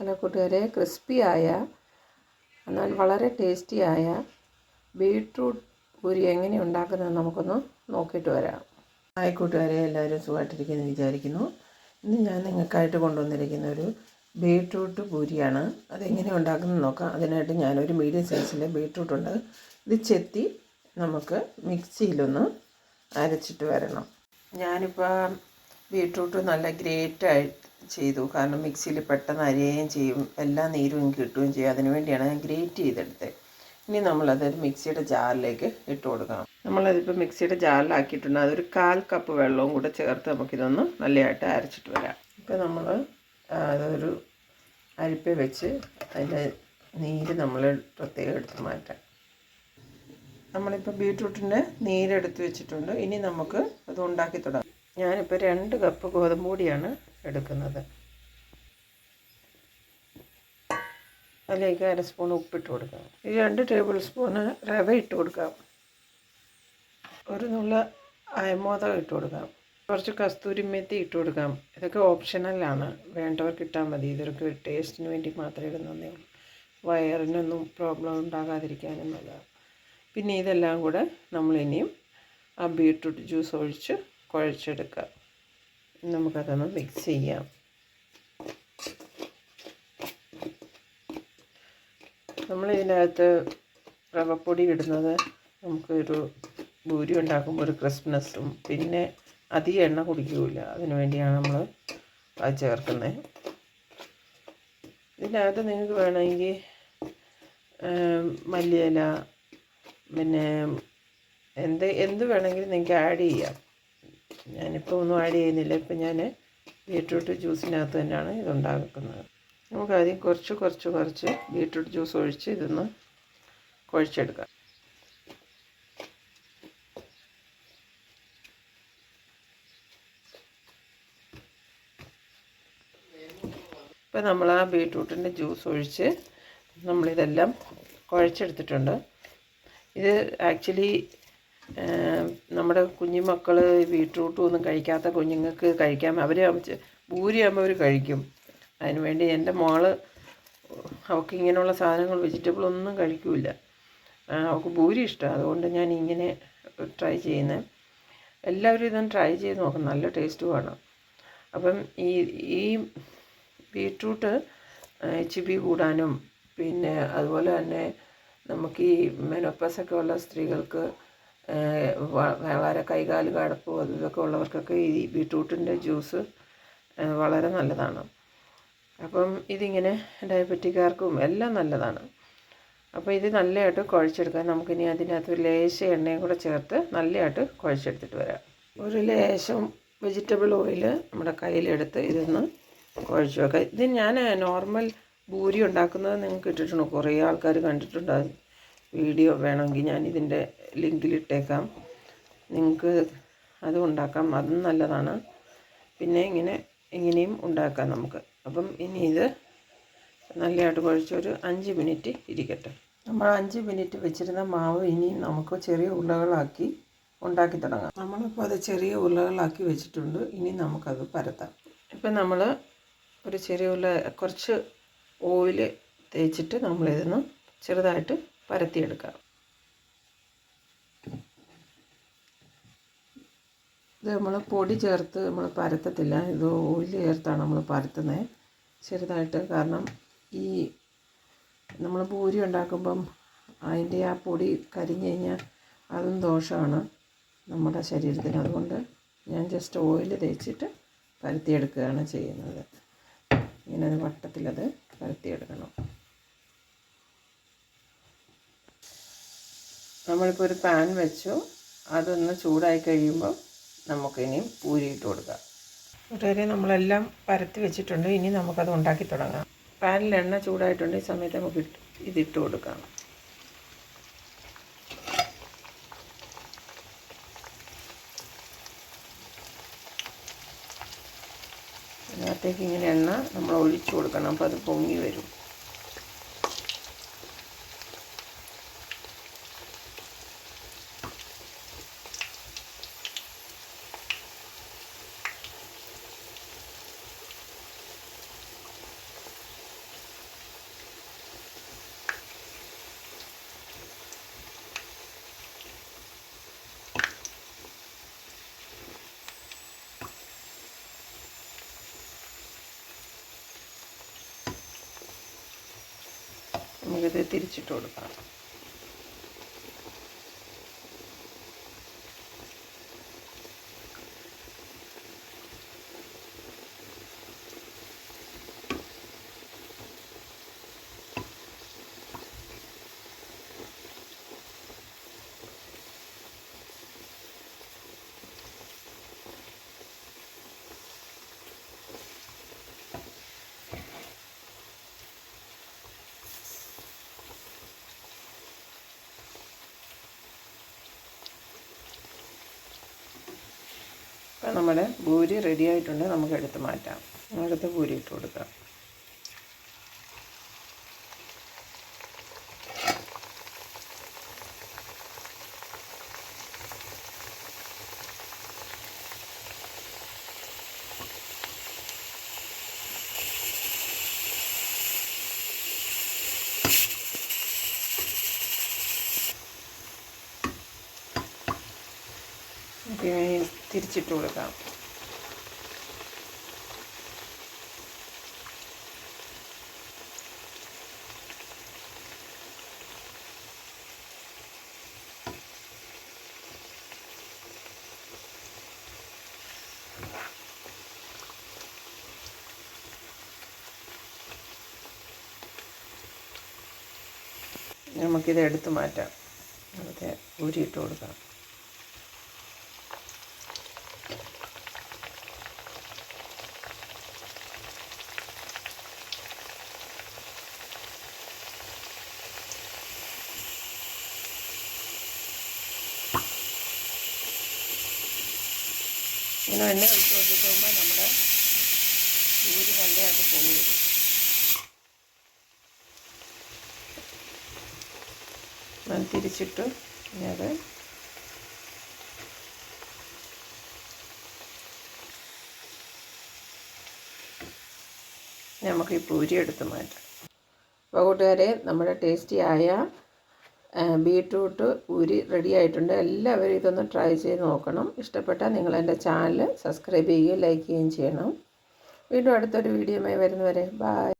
Hello കൂട്ടുകാരെ ക്രിസ്പിയായ എന്നാൽ വളരെ ടേസ്റ്റിയായ ബീട്രൂട്ട് പൂരി എങ്ങനെ ഉണ്ടാക്കുന്നതെന്ന് നമുക്കൊന്ന് നോക്കിയിട്ട് വരാം. ഹായ് കൂട്ടുകാരെ എല്ലാവരും സുഖമായിട്ടിരിക്കുന്നു വിചാരിക്കുന്നു. ഇന്ന് ഞാൻ നിങ്ങൾക്കായിട്ട് കൊണ്ടുവന്നിരിക്കുന്ന ഒരു ബീട്രൂട്ട് പൂരിയാണ്. അതെങ്ങനെ ഉണ്ടാക്കുന്നത് നോക്കാം. അതിനായിട്ട് ഞാനൊരു മീഡിയം സൈസിലെ ബീട്രൂട്ട് ഉണ്ട്. ഇത് ചെത്തി നമുക്ക് മിക്സിയിലൊന്ന് അരച്ചിട്ട് വരണം. ഞാനിപ്പോൾ ബീട്രൂട്ട് നല്ല ഗ്രേറ്റായി ചെയ്തു. കാരണം മിക്സിയിൽ പെട്ടെന്ന് അരിയുകയും ചെയ്യും. എല്ലാ നീരും കിട്ടുകയും ചെയ്യും. അതിന് വേണ്ടിയാണ് ഞാൻ ഗ്രേറ്റ് ചെയ്തെടുത്തത്. ഇനി നമ്മളതൊരു മിക്സിയുടെ ജാറിലേക്ക് ഇട്ട് കൊടുക്കണം. നമ്മളതിപ്പോൾ മിക്സിയുടെ ജാറിലാക്കിയിട്ടുണ്ട്. അതൊരു കാൽ കപ്പ് വെള്ളവും കൂടെ ചേർത്ത് നമുക്കിതൊന്ന് നല്ലതായിട്ട് അരച്ചിട്ട് വരാം. ഇപ്പോൾ നമ്മൾ അതൊരു അരിപ്പ വെച്ച് അതിന്റെ നീര് നമ്മൾ പ്രത്യേകം എടുത്ത് മാറ്റാം. നമ്മളിപ്പോൾ ബീട്രൂട്ടിന്റെ നീരെടുത്ത് വെച്ചിട്ടുണ്ട്. ഇനി നമുക്ക് അത് ഉണ്ടാക്കി തുടങ്ങാം. ഞാനിപ്പോൾ രണ്ട് കപ്പ് ഗോതമ്പ് പൊടിയാണ് എടുക്കുന്നത്. അതിലേക്ക് അര സ്പൂൺ ഉപ്പിട്ട് കൊടുക്കാം. ഈ രണ്ട് ടേബിൾ സ്പൂണ് റവ ഇട്ട് കൊടുക്കാം. ഒരു നുള്ള അയമോദം ഇട്ട് കൊടുക്കാം. കുറച്ച് കസ്തൂരി മെത്തി ഇട്ട് കൊടുക്കാം. ഇതൊക്കെ ഓപ്ഷണലാണ് വേണ്ടവർക്ക് ഇട്ടാൽ മതി. ഇതൊക്കെ ടേസ്റ്റിന് വേണ്ടി മാത്രമേ ഇടുന്നതേ ഉള്ളൂ. വയറിനൊന്നും പ്രോബ്ലം ഉണ്ടാകാതിരിക്കാനും നല്ലതാണ്. പിന്നെ ഇതെല്ലാം കൂടെ നമ്മളിനിയും ആ ബീട്രൂട്ട് ജ്യൂസ് ഒഴിച്ച് കുഴച്ചെടുക്കുക. നമുക്കതൊന്ന് മിക്സ് ചെയ്യാം. നമ്മൾ ഇതിനകത്ത് റവപ്പൊടി ഇടുന്നത് നമുക്കൊരു ഭൂരി ഉണ്ടാക്കുമ്പോൾ ഒരു ക്രിസ്മസും പിന്നെ അധികം എണ്ണ കുടിക്കില്ല അതിനു വേണ്ടിയാണ് നമ്മൾ അത് ചേർക്കുന്നത്. ഇതിനകത്ത് നിങ്ങൾക്ക് വേണമെങ്കിൽ മല്ലിയില പിന്നെ എന്ത് എന്ത് വേണമെങ്കിലും നിങ്ങൾക്ക് ആഡ് ചെയ്യാം. ഞാനിപ്പോൾ ഒന്നും ആഡ് ചെയ്യുന്നില്ല. ഇപ്പം ഞാൻ ബീട്രൂട്ട് ജ്യൂസിനകത്ത് തന്നെയാണ് ഇതുണ്ടാക്കുന്നത്. നമുക്ക് ആദ്യം കുറച്ച് കുറച്ച് കുറച്ച് ബീട്രൂട്ട് ജ്യൂസ് ഒഴിച്ച് ഇതൊന്ന് കുഴച്ചെടുക്കാം. ഇപ്പം നമ്മൾ ആ ബീട്രൂട്ടിന്റെ ജ്യൂസ് ഒഴിച്ച് നമ്മളിതെല്ലാം കുഴച്ചെടുത്തിട്ടുണ്ട്. ഇത് ആക്ച്വലി നമ്മുടെ കുഞ്ഞുമക്കൾ ബീട്രൂട്ടും ഒന്നും കഴിക്കാത്ത കുഞ്ഞുങ്ങൾക്ക് കഴിക്കാൻ അവർ ഭൂരിയാകുമ്പോൾ അവർ കഴിക്കും. അതിനുവേണ്ടി എന്റെ മോൾ അവൾക്ക് ഇങ്ങനെയുള്ള സാധനങ്ങൾ വെജിറ്റബിൾ ഒന്നും കഴിക്കില്ല. അവൾക്ക് ഭൂരി ഇഷ്ടമാണ് അതുകൊണ്ട് ഞാൻ ഇങ്ങനെ ട്രൈ ചെയ്യുന്നത് എല്ലാവരും ഇതൊന്ന് ട്രൈ ചെയ്ത് നോക്കും നല്ല ടേസ്റ്റുമാണ് അപ്പം ഈ ഈ ബീട്രൂട്ട് എച്ച് കൂടാനും പിന്നെ അതുപോലെ തന്നെ നമുക്ക് ഈ മെനോപ്പസൊക്കെ ഉള്ള സ്ത്രീകൾക്ക് വളരെ കൈകാൽ കടപ്പ് ഇതൊക്കെ ഉള്ളവർക്കൊക്കെ ഈ ബീട്രൂട്ടിന്റെ ജ്യൂസ് വളരെ നല്ലതാണ്. അപ്പം ഇതിങ്ങനെ ഡയബറ്റിക്കാർക്കും എല്ലാം നല്ലതാണ്. അപ്പോൾ ഇത് നല്ലതായിട്ട് കുഴച്ചെടുക്കാം. നമുക്കിനി അതിനകത്ത് ഒരു ലേശം എണ്ണയും കൂടെ ചേർത്ത് നല്ലതായിട്ട് കുഴച്ചെടുത്തിട്ട് വരാം. ഒരു ലേശം വെജിറ്റബിൾ ഓയിൽ നമ്മുടെ കയ്യിലെടുത്ത് ഇതൊന്ന് കുഴച്ച് വെക്കാം. ഇത് ഞാൻ നോർമൽ ഭൂരി ഉണ്ടാക്കുന്നത് നിങ്ങൾക്ക് ഇട്ടിട്ടുണ്ട്? കുറേ ആൾക്കാർ കണ്ടിട്ടുണ്ട് വീഡിയോ വേണമെങ്കിൽ ഞാൻ ഇതിന്റെ ലിങ്കിലിട്ടേക്കാം. നിങ്ങൾക്ക് അതും ഉണ്ടാക്കാം. അതും നല്ലതാണ്. പിന്നെ ഇങ്ങനെ ഇങ്ങനെയും ഉണ്ടാക്കാം നമുക്ക്. അപ്പം ഇനി ഇത് നല്ലതായിട്ട് കുഴച്ചൊരു അഞ്ച് മിനിറ്റ് ഇരിക്കട്ടെ. നമ്മൾ അഞ്ച് മിനിറ്റ് വെച്ചിരുന്ന മാവ് ഇനി നമുക്ക് ചെറിയ ഉരുളകളാക്കി ഉണ്ടാക്കി തുടങ്ങാം. നമ്മളിപ്പോൾ അത് ചെറിയ ഉരുളകളാക്കി വെച്ചിട്ടുണ്ട്. ഇനി നമുക്കത് പരത്താം. ഇപ്പം നമ്മൾ ഒരു ചെറിയ ഉരുള കുറച്ച് ഓയിൽ തേച്ചിട്ട് നമ്മളിതൊന്ന് ചെറുതായിട്ട് പരത്തിയെടുക്കാം. ഇത് നമ്മൾ പൊടി ചേർത്ത് നമ്മൾ പരത്തത്തില്ല. ഇത് ഓയിൽ ചേർത്താണ് നമ്മൾ പരത്തുന്നത് ചെറുതായിട്ട് കാരണം ഈ നമ്മൾ പൂരി ഉണ്ടാക്കുമ്പം അതിന്റെ ആ പൊടി കരിഞ്ഞു കഴിഞ്ഞാൽ അതും ദോഷമാണ് നമ്മുടെ ശരീരത്തിന്. അതുകൊണ്ട് ഞാൻ ജസ്റ്റ് ഓയിൽ തേച്ചിട്ട് പരത്തിയെടുക്കുകയാണ് ചെയ്യുന്നത്. ഇങ്ങനെ വട്ടത്തിലത് പരത്തിയെടുക്കണം. നമ്മളിപ്പോൾ ഒരു പാൻ വെച്ചു. അതൊന്ന് ചൂടായി കഴിയുമ്പോൾ നമുക്കിനി പൂരിയിട്ട് കൊടുക്കാം. കൂട്ടുകാരെ നമ്മളെല്ലാം പരത്തി വെച്ചിട്ടുണ്ട്. ഇനി നമുക്കത് ഉണ്ടാക്കി തുടങ്ങാം. പാനിൽ എണ്ണ ചൂടായിട്ടുണ്ട്. ഈ സമയത്ത് നമുക്ക് ഇതിട്ട് കൊടുക്കാം. അതിനകത്തേക്ക് ഇങ്ങനെ എണ്ണ നമ്മൾ ഒഴിച്ചു കൊടുക്കണം. അപ്പോൾ അത് പൊങ്ങി വരും. നമുക്കിത് തിരിച്ചിട്ട് കൊടുക്കാം. നമ്മുടെ പൂരി റെഡി ആയിട്ടുണ്ട്. നമുക്ക് എടുത്ത് മാറ്റാം. അടുത്ത് പൂരി ഇട്ട് കൊടുക്കാം. തിരിച്ചിട്ട് കൊടുക്കാം. നമുക്കിത് എടുത്ത് മാറ്റാം. അതെ ഊരിയിട്ട് കൊടുക്കാം. ഇങ്ങനെ എണ്ണ ഒഴിച്ച് കൊടുക്കുമ്പോൾ നമ്മുടെ പൂരി നല്ലതായിട്ട് പൊങ്ങി വരും. ഞാൻ തിരിച്ചിട്ട് ഇനി നമുക്ക് ഈ പൂരി എടുത്ത് മാറ്റാം. അപ്പോൾ കൂട്ടുകാരെ നമ്മുടെ ടേസ്റ്റിയായ ബീട്രൂട്ട് ഉരി റെഡി ആയിട്ടുണ്ട്. എല്ലാവരും ഇതൊന്ന് ട്രൈ ചെയ്ത് നോക്കണം. ഇഷ്ടപ്പെട്ടാൽ നിങ്ങൾ എന്റെ ചാനൽ സബ്സ്ക്രൈബ് ചെയ്യുകയും ലൈക്ക് ചെയ്യുകയും ചെയ്യണം. വീണ്ടും അടുത്തൊരു വീഡിയോയുമായി വരുന്നവരെ. ബായ്